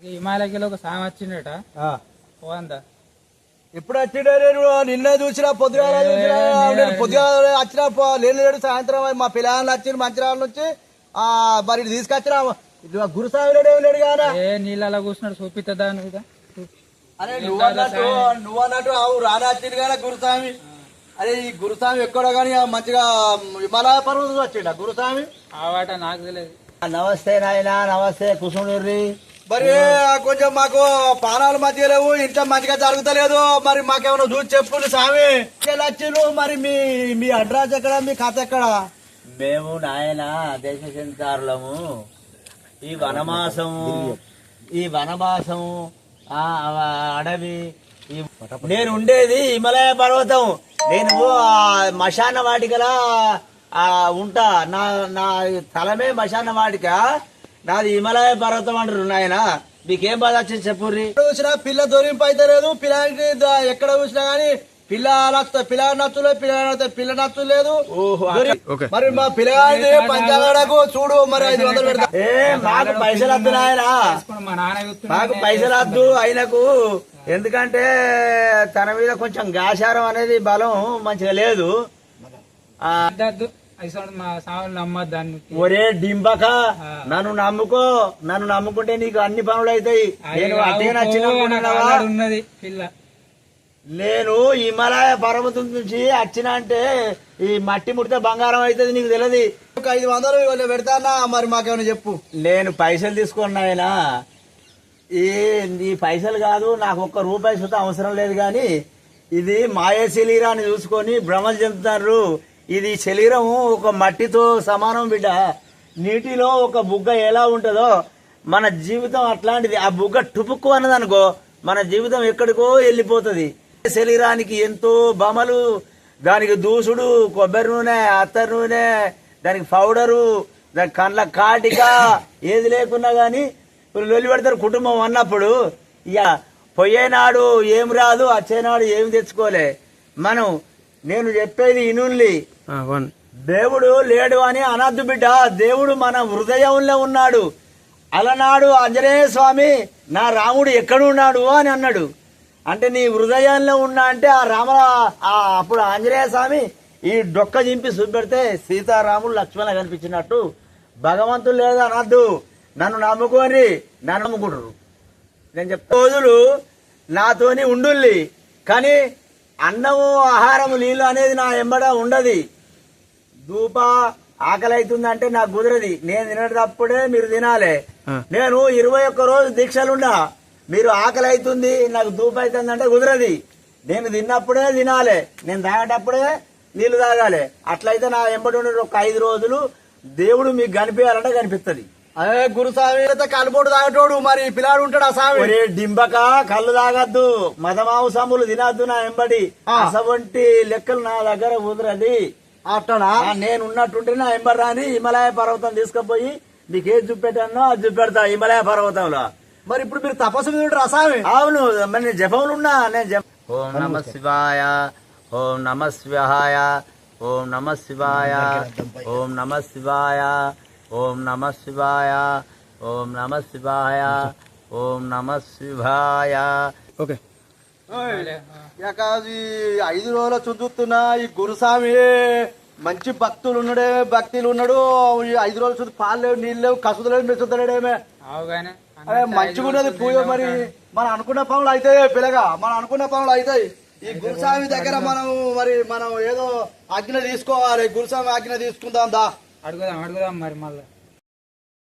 ఈ హిమాలయకి ఒక సామె వచ్చిండట పోందా ఎప్పుడు వచ్చిండే నేను నిన్న చూసినా పొద్దుగాల చూసినా నేను పొద్దుగాల వచ్చిన లేని లేడు సాయంత్రం మా పిల్లలు వచ్చిన మంచిరాల నుంచి ఆ మరి తీసుకొచ్చిన ఇటు గురుస్వామి లేడు ఏం లేడు కానా ఏ నీళ్ళలో కూర్చున్నాడు చూపిస్తుందా నువ్వు అరే నువ్వు అన్నట్టు నువ్వు అన్నట్టు వచ్చింది కదా గురుస్వామి అరే ఈ గురుస్వామి ఎక్కడో కానీ మంచిగా హిమాలయ పర్వతం వచ్చిండ గురుస్వామి ఆ వాట నాకు తెలియదు. నమస్తే నాయన నమస్తే కుసుమూరి మరి కొంచెం మాకు పానాలు మంచిగా లేవు ఇంట్లో మంచిగా జరుగుతలేదు. మరి మాకేమైనా చూసి చెప్పు స్వామి. వచ్చిండు మరి మీ మీ అడ్రస్ ఎక్కడ మీ కథ ఎక్కడ? మేము నాయన దేశ సంచారులము ఈ వనమాసము ఈ వనమాసము అడవి నేను ఉండేది హిమాలయ పర్వతం. నేను మశాన వాటికల ఆ ఉంటా. నా నా తలమే మశాన వాటిక. నాది హిమాలయ పర్వతం అంటారు నాయన. మీకేం బాధ వచ్చింది చెప్పుర్రి? చూసినా పిల్ల దొరింపు అయితే లేదు పిల్లకి ద- ఎక్కడ చూసినా గానీ పిల్ల నచ్చ పిల్ల నచ్చులేదు పిల్ల నచ్చ పిల్ల నచ్చు లేదు. మరి మా పిల్లగాడి పంచాగడకు చూడు మరి ఐదు వందలు పెడతా. ఏ మాకు పైసలు వద్దు నాయనా. మాకు పైసలు వద్దు ఆయనకు. ఎందుకంటే తన మీద కొంచెం గాశారం అనేది బలం మంచిగా లేదు. ఒరే డింబక. నన్ను నమ్ముకో నన్ను నమ్ముకుంటే నీకు అన్ని పనులు అవుతాయి నేను నచ్చినట్టున్నావా ఉన్నది పిల్ల. నేను హిమాలయ పర్వతం నుంచి వచ్చిన అంటే ఈ మట్టి ముడితే బంగారం అవుతుంది నీకు తెలియదు ఒక ఐదు వందలు ఇవాళ పెడతానా మరి మాకేమైనా చెప్పు. నేను పైసలు తీసుకున్నా ఆయన. ఈ ఈ పైసలు కాదు నాకు ఒక్క రూపాయి సుతం అవసరం లేదు కానీ ఇది మాయ శరీరాన్ని చూసుకొని భ్రమలు చెందుతారు. ఇది శరీరము ఒక మట్టితో సమానం బిడ్డ. నీటిలో ఒక బుగ్గ ఎలా ఉంటుందో మన జీవితం అట్లాంటిది. ఆ బుగ్గ టుపుక్కు అన్నదనుకో మన జీవితం ఎక్కడికో వెళ్ళిపోతుంది. శరీరానికి ఎంతో బమలు దానికి దూసుడు కొబ్బరి నూనె అత్తర్ నూనె దానికి పౌడరు దాని కండ్ల కాటిక ఏది లేకున్నా కానీ ఇప్పుడు లొల్లి పెడతారు కుటుంబం అన్నప్పుడు ఇక పోయేనాడు ఏం రాదు వచ్చేనాడు ఏం తెచ్చుకోలే. మనం నేను చెప్పేది ఇనుల్లి దేవుడు లేడు అని అనద్దు బిడ్డ. దేవుడు మన హృదయంలో ఉన్నాడు. అలనాడు ఆంజనేయ స్వామి నా రాముడు ఎక్కడున్నాడు? అని అన్నాడు. అంటే నీ హృదయంలో ఉన్నా అంటే ఆ రామ అప్పుడు ఆంజనేయ స్వామి ఈ డొక్క చింపి చూపెడితే సీతారాముడు లక్ష్మణ కనిపించినట్టు. భగవంతుడు లేదు అనద్దు. నన్ను నమ్ముకొని నన్ను నమ్ముకుంటారు. నేను చెప్తా రోజులు నాతోని ఉండుల్లి. కానీ అన్నము ఆహారము నీళ్ళు అనేది నా ఎంబడ ఉండదు. దూప ఆకలి అవుతుందంటే నాకు కుదరది. నేను తినేటప్పుడే మీరు తినాలి. నేను ఇరవై ఒక్క రోజు దీక్షలున్నా మీరు ఆకలి అవుతుంది నాకు దూప అవుతుంది అంటే కుదరది. నేను తిన్నప్పుడే తినాలి. నేను తాగేటప్పుడే నీళ్ళు తాగాలి. అట్లయితే నా ఎంబడి ఉండే ఒక ఐదు రోజులు దేవుడు మీకు కనిపించాలంటే కనిపిస్తుంది. అదే గురుస్వామి అయితే కలుపోటు తాగటోడు. మరి పిల్లాడు ఉంటాడు ఆ స్వామి డింబక కళ్ళు తాగద్దు. మదమాంసములు తినద్దు నా ఎంబడి. అసవంటి లెక్కలు నా దగ్గర కుదరది. అట్టనా? నేను ఉన్నట్టుంటే నా ఎంబడి రాని హిమాలయ పర్వతం తీసుకుపోయి నీకు ఏది చూపెట్టానో అది చూపెడతా హిమాలయ పర్వతంలో. మరి ఇప్పుడు మీరు తపస్సు మీద స్వామి? అవును మరి నేను జపంలో ఉన్నా నేను జప ఓం నమ శివాయ ఓం నమ శివాయ ఓం నమ శివాయ ఓం నమ శివాయ ఓం నమ శివాయ ఓం నమ శివాయ ఓం నమ శివాయ. ఓకే. ఇక ఈ ఐదు రోజుల చుద్దుతున్నా ఈ గురుస్వామి మంచి భక్తులు ఉన్నాడే భక్తులు ఉన్నాడు. ఈ ఐదు రోజులు చుట్టూ పాలు లేవు నీళ్ళు లేవు కసులు లేవు అవుగానే అరే మంచిగా ఉన్నది పూజ మరి. మనం అనుకున్న పనులు అవుతాయి పిల్లగా. మనం అనుకున్న పనులు అవుతాయి ఈ గురుస్వామి దగ్గర మనం మరి మనం ఏదో ఆజ్ఞ తీసుకోవాలి. గురుస్వామి ఆజ్ఞ తీసుకుందాం దా. అడుగుదాం అడుగుదాం మరి మళ్ళీ.